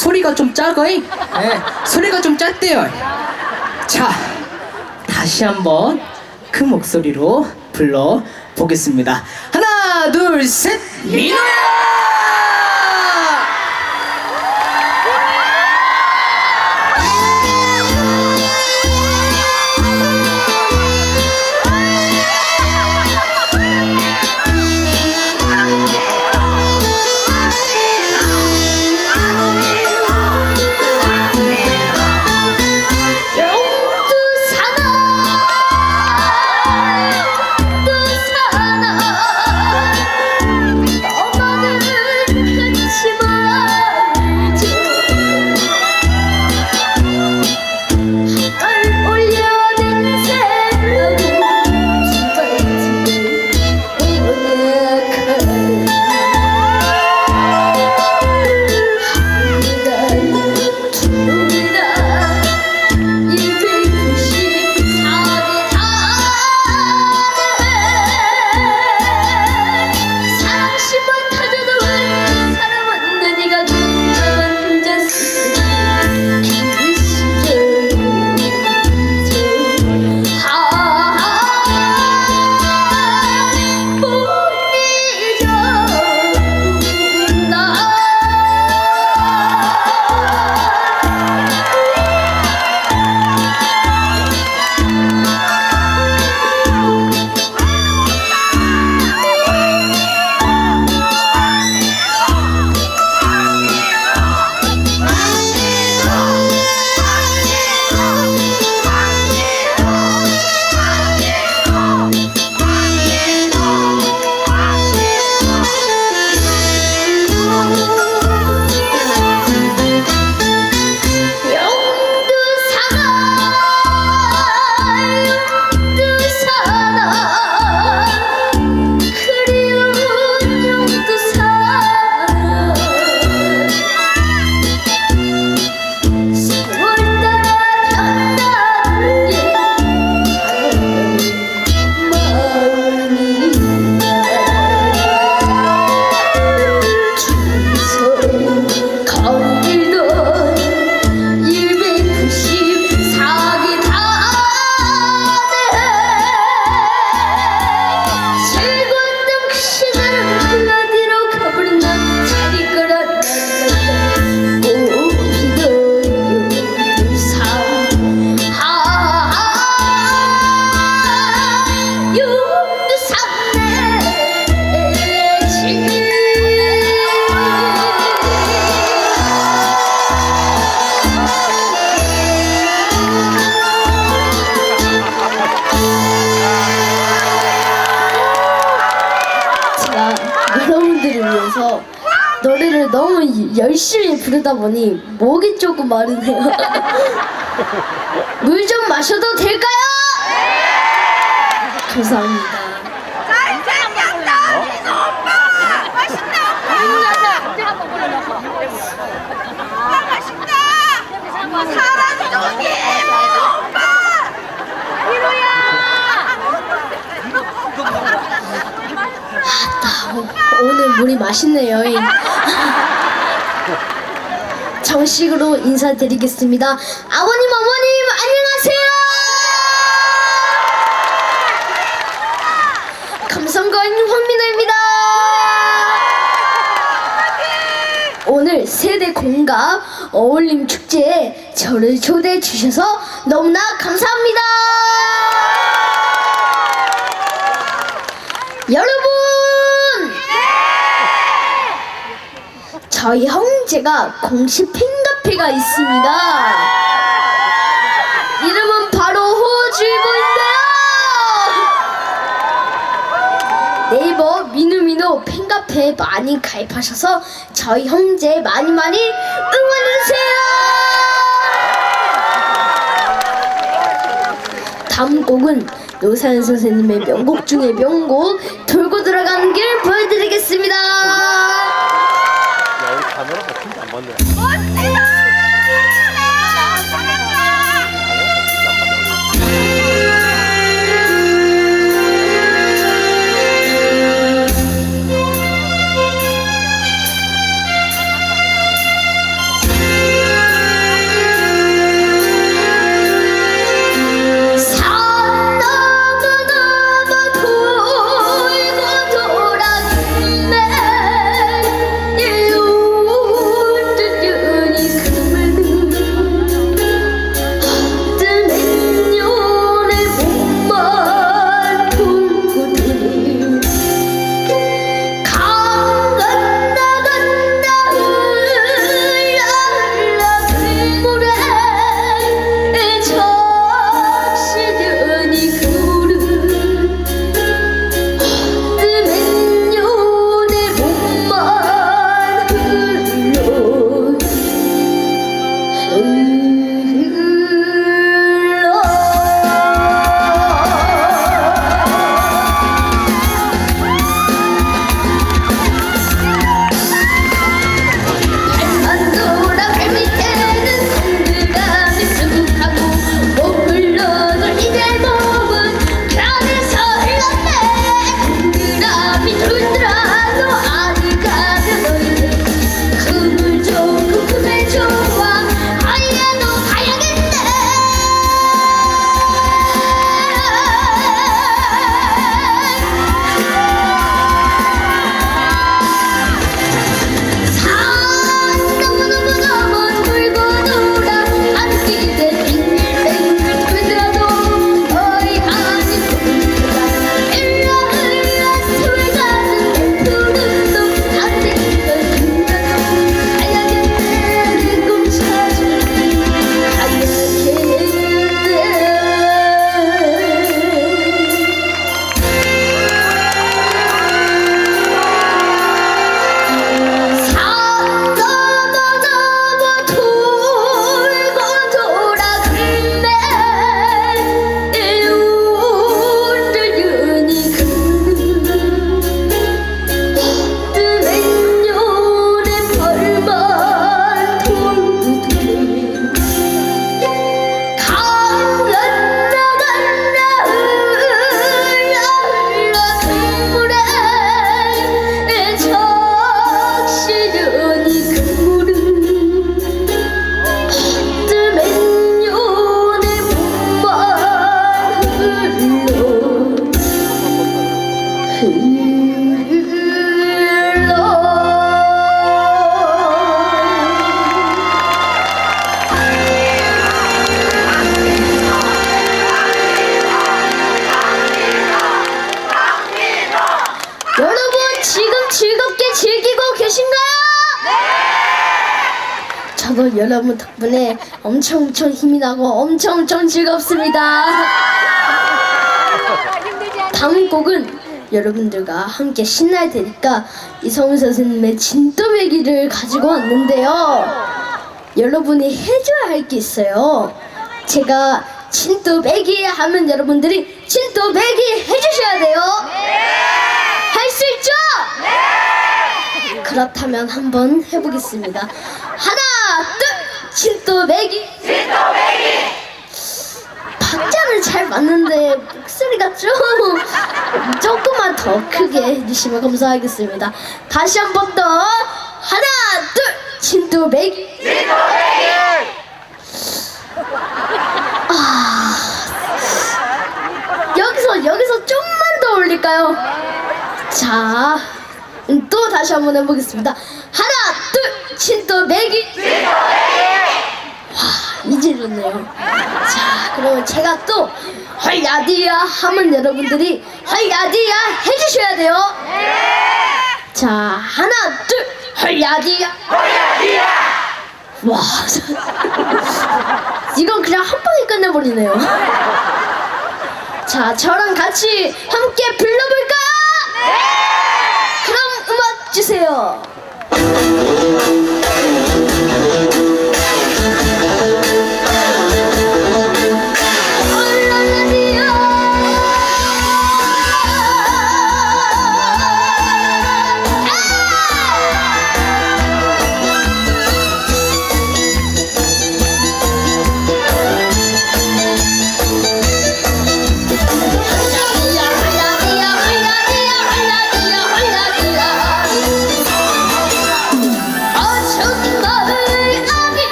소리가 좀 작아요. 예, 소리가 좀 작대요. 자, 다시 한번 큰 목소리로 불러 보겠습니다. 하나, 둘, 셋, 민호야! 노래를 너무 열심히 부르다 보니 목이 조금 마르네요. 물 좀 마셔도 될까요? 감사합니다. 잘생겼다 민호 오빠 맛있다 오빠 맛있다 사랑이 좋니 민호 오빠 오늘 물이 맛있네요. 정식으로 인사드리겠습니다. 아버님, 어머님, 안녕하세요. 감성가인 황민호입니다. 오늘 세대 공감 어울림 축제에 저를 초대해 주셔서 너무나 감사합니다. 여러분! 저희 형제가 공식 팬카페가 있습니다. 이름은 바로 호주이고인데요. 네이버 민우민우 팬카페에 많이 가입하셔서 저희 형제 많이 많이 응원해주세요. 다음 곡은 노사연 선생님의 명곡 중에 명곡 저도 여러분 덕분에 엄청 엄청 힘이 나고 엄청 엄청 즐겁습니다. 다음 곡은 여러분들과 함께 신날 테니까 이성훈 선생님의 진또배기를 가지고 왔는데요. 여러분이 해줘야 할 게 있어요. 제가 진또배기 하면 여러분들이 진또배기 해주셔야 돼요. 할 수 있죠? 그렇다면 한번 해보겠습니다. 하나, 둘, 진또배기. 박자는 잘 맞는데 목소리가 좀 조금만 더 크게 해주시면 감사하겠습니다. 다시 한 번 더 하나, 둘, 진또배기. 아, 여기서 여기서 좀만 더 올릴까요? 자, 음, 또 다시 한번 해보겠습니다. 하나, 둘, 진또배기. 와, 좋네요. 자, 그러면 제가 또 헐야디야 하면 여러분들이 헐야디야 해주셔야 돼요. 자, 하나, 둘, 헐야디야. 헐야디야. 와, 이건 그냥 한 방에 끝내버리네요. 자, 저랑 같이 함께 불러볼까요? 그럼 음악 주세요.